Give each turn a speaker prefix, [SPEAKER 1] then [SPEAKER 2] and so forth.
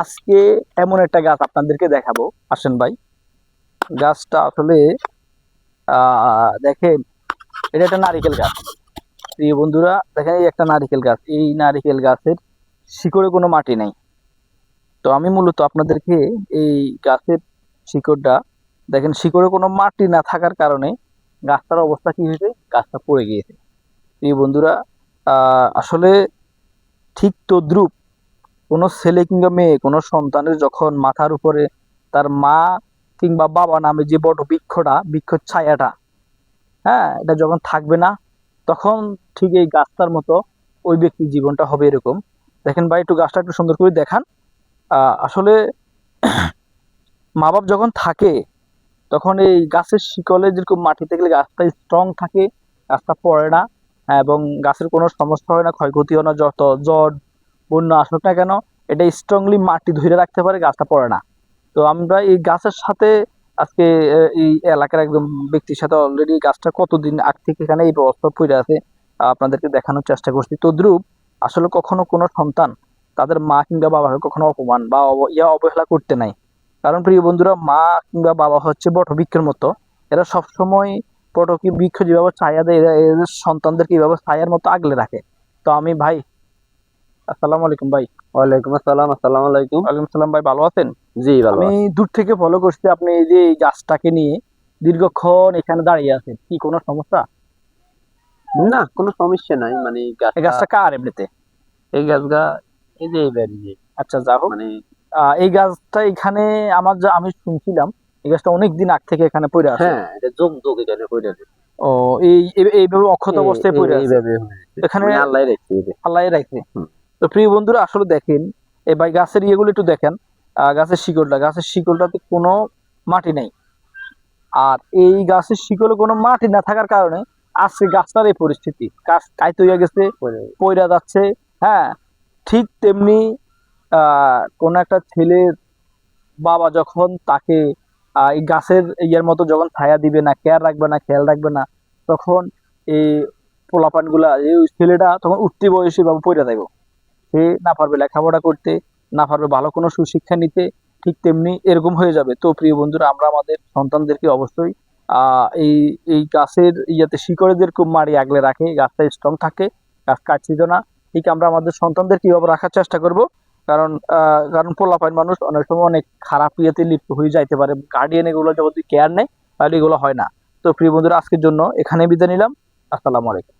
[SPEAKER 1] আজকে এমন একটা গাছ আপনাদেরকে দেখাবো, আসেন ভাই। গাছটা আসলে দেখেন, এটা একটা নারিকেল গাছ। প্রিয় বন্ধুরা, দেখেন এই একটা নারিকেল গাছ। এই নারিকেল গাছের শিকড়ে কোনো মাটি নাই। তো আমি মূলত আপনাদেরকে এই গাছের শিকড়টা, দেখেন, শিকড়ে কোনো মাটি না থাকার কারণে গাছটার অবস্থা কি হয়েছে? গাছটা পড়ে গিয়েছে। প্রিয় বন্ধুরা আসলে ঠিক তদ্রুপ কোনো ছেলে কিংবা মেয়ে কোনো সন্তানের যখন মাথার উপরে তার মা কিংবা বাবা নামে যে বড় বৃক্ষটা বৃক্ষর ছায়াটা হ্যাঁ এটা যখন থাকবে না তখন ঠিক এই গাছটার মতো ওই ব্যক্তির জীবনটা হবে এরকম। দেখেন ভাই একটু গাছটা একটু সুন্দর করে দেখান। আসলে মা বাপ যখন থাকে তখন এই গাছের শিকলে যেরকম মাটিতে গেলে গাছটা স্ট্রং থাকে গাছটা পড়ে না হ্যাঁ, এবং গাছের কোনো সমস্যা হয় না ক্ষয়ক্ষতি হয় না যত জ্বর বন্যা আসুক না কেন? এটা স্ট্রংলি মাটি ধরে রাখতে পারে, গাছটা পড়ে না। তো আমরা এই গাছের সাথে আজকে এই এলাকার একদম ব্যক্তির সাথে অলরেডি গাছটা কতদিন আগ থেকে এখানে এই ব্যবস্থা পড়ে আছে, আপনাদেরকে দেখানোর চেষ্টা করছি। তদ্রুপ আসলে কখনো কোনো সন্তান তাদের মা কিংবা বাবাকে কখনো অপমান বা ইয়া অবহেলা করতে নাই। কারণ প্রিয় বন্ধুরা, মা কিংবা বাবা হচ্ছে বটবৃক্ষের মতো। এরা সবসময় পটকি বৃক্ষ যেভাবে ছায়া দেয় এদের সন্তানদেরকে এইভাবে ছায়ার মতো আগলে রাখে। তো আমি ভাই আসসালামু আলাইকুম ভাই।
[SPEAKER 2] ওয়ালাইকুম আসসালাম আসসালামু আলাইকুম।
[SPEAKER 1] ওয়ালাইকুম সালাম ভাই ভালো আছেন?
[SPEAKER 2] জি ভালো
[SPEAKER 1] আমি দূর থেকে ফলো করছি আপনি এই যে গাছটাকে নিয়ে দীর্ঘক্ষণ এখানে দাঁড়িয়ে আছেন কি কোনো সমস্যা?
[SPEAKER 2] না কোনো সমস্যা নাই মানে
[SPEAKER 1] এই
[SPEAKER 2] গাছটা
[SPEAKER 1] কার এমনিতে?
[SPEAKER 2] এই এই যে এই
[SPEAKER 1] আচ্ছা যা হোক।
[SPEAKER 2] মানে
[SPEAKER 1] এই গাছটা এখানে আমার যা আমি শুনছিলাম এই গাছটা অনেক দিন আগ থেকে এখানে পড়ে আছে।
[SPEAKER 2] হ্যাঁ এটা যোগ যোগ এখানে পড়ে আছে।
[SPEAKER 1] ও এই এই- এইভাবে অক্ষত অবস্থায় পড়ে আছে।
[SPEAKER 2] এইভাবে
[SPEAKER 1] এখানে
[SPEAKER 2] মানে আল্লাহ রেখেছে।
[SPEAKER 1] আল্লাহ রাখছে। তো প্রিয় বন্ধুরা আসলে দেখেন এই ভাই গাছের ইয়েগুলো একটু দেখেন। আহ, গাছের শিকড়টা গাছের শিকড়টাতে কোনো মাটি নেই। আর এই গাছের শিকড়ে কোনো মাটি না থাকার কারণে আজকে গাছটার এই পরিস্থিতি। গাছ কাইত হয়ে গেছে পইরা যাচ্ছে হ্যাঁ ঠিক তেমনি আহ কোন একটা ছেলের বাবা যখন তাকে আহ, এই গাছের ইয়ের মতো যখন ছায়া দিবে না কেয়ার রাখবে না খেয়াল রাখবে না তখন এই পোলাপানগুলা এই ছেলেটা তখন উঠতি বয়সে বাবা পড়ে যাইব সে না পারবে লেখাপড়া করতে, না পারবে ভালো কোনো সুশিক্ষা নিতে, ঠিক তেমনি এরকম হয়ে যাবে। তো প্রিয় বন্ধুরা, আমরা আমাদের সন্তানদেরকে অবশ্যই এই এই গাছের ইয়েতে শিকড়ে যেরকম মারি আগলে রাখে গাছটা স্ট্রং থাকে, গাছ কাটছিল না। ঠিক আমরা আমাদের সন্তানদের কীভাবে রাখার চেষ্টা করব? কারণ কারণ পোলাপাইন মানুষ অনেক সময় অনেক খারাপ ইয়েতে লিপ্ত হয়ে যাইতে পারে। গার্ডিয়ান এগুলো যদি কেয়ার নেয়, তাহলে এগুলো হয় না। তো প্রিয় বন্ধুরা, আজকের জন্য এখানে বিদায় নিলাম। আসসালামু আলাইকুম।